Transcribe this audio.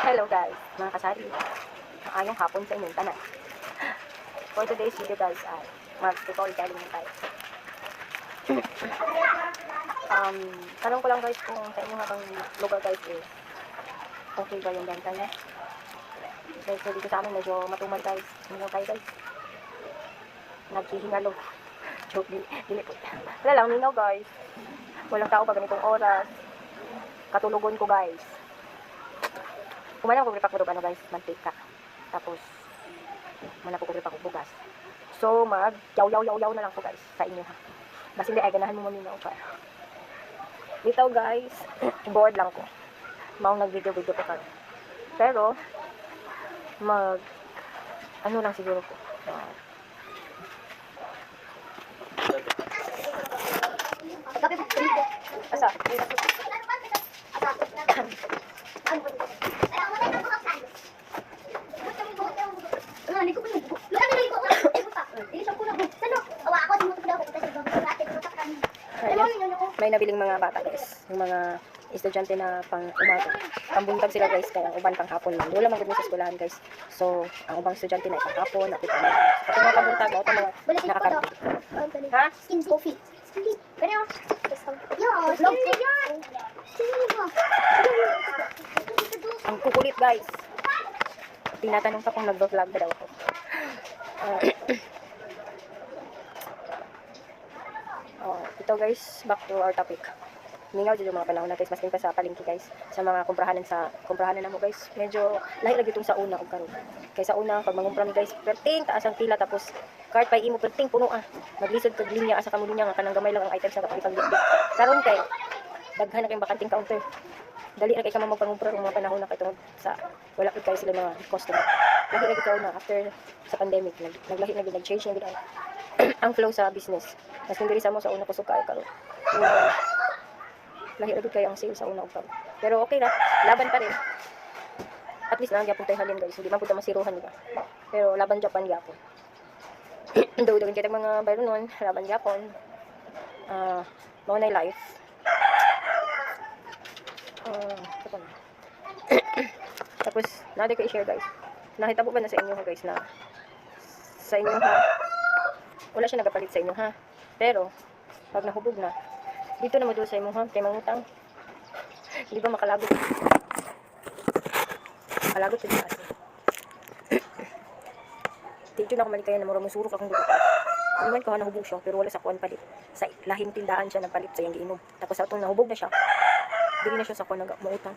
Hello guys, mga kasari. Maayong hapon sa inyong tanan. For today's video guys ay mag-tutorial na tayo. um, tanong ko lang guys kung sa inyo habang lugar guys eh, okay ba yung benta niya? Guys, so dito sa amin medyo matumal guys. Hindi tayo guys. Naghihingalo. Joke, dili, dili po. Wala lang, minaw guys. Walang tao pa ganitong oras. Katulugon ko guys. Kumalang ko gripak mo ano guys, mantika. Tapos, mana po ko gripak ko bugas. So, mag yaw yaw yaw yaw na lang po guys sa inyo ha. Mas hindi ay ganahan mo maminaw pa. Dito guys, bored lang ko. Maong nag-video video ko karon. Pero, mag ano lang siguro po. Uh, asa? May nabiling mga bata guys. Yung mga estudyante na pang umaga. Pambuntag sila guys, kaya uban pang hapon lang. Wala man gud sa eskwelahan guys. So, ang ubang estudyante na pang hapon, nakita mo. Kapag mga pambuntag, ako mga nakakarating. Ha? Skin coffee. Vlog ko yan. Ang kukulit guys. Tinatanong ka kung nag-vlog ba daw ako. Ah. Ito guys, back to our topic. Mingaw dito mga panahon na guys, mas pa sa palengke guys, sa mga kumprahanan sa kumprahanan na mo guys. Medyo lahi lagi itong sa una og karon. Kay sa una pag mangumpra mi guys, perting taas ang pila tapos card pa imo perting puno ah. Maglisod kag linya asa kamo linya nga kanang gamay lang ang items sa kapitang bitbit. Karon kay daghan na kay bakanting counter. Dali na kay ka magpangumpra ng mga panahon na kay sa wala kay sila mga customer. Lahi lagi kayo na after sa pandemic nag naglahi na gid nag-change na gid ang, flow sa business. Mas kung diri sa mo sa una kusog kayo karon. Lahi lagi kayo ang sale sa una ug. Pero okay na, laban pa rin. At least na gyapon tayo halin guys, hindi man pud masiruhan nila. Pero laban Japan gyapon. Daw daw kita mga bayro nun, laban gyapon. Ah, uh, na life. Na. Tapos, nadi ko i-share guys. Nakita po ba na sa inyo ha guys na sa inyo ha, wala siya nagapalit sa inyo ha. Pero, pag nahubog na, dito na doon sa inyo ha, kay mangutang. Di ba makalagot? Makalagot sa atin. Dito na kumalikaya na mura musurok akong dito. Ano man ko nahubog siya, pero wala sa kuwan palit. Sa lahing tindahan siya nagpalit sa yung giinom. Tapos sa itong nahubog na siya, dili na siya sa kuwan nag mautang.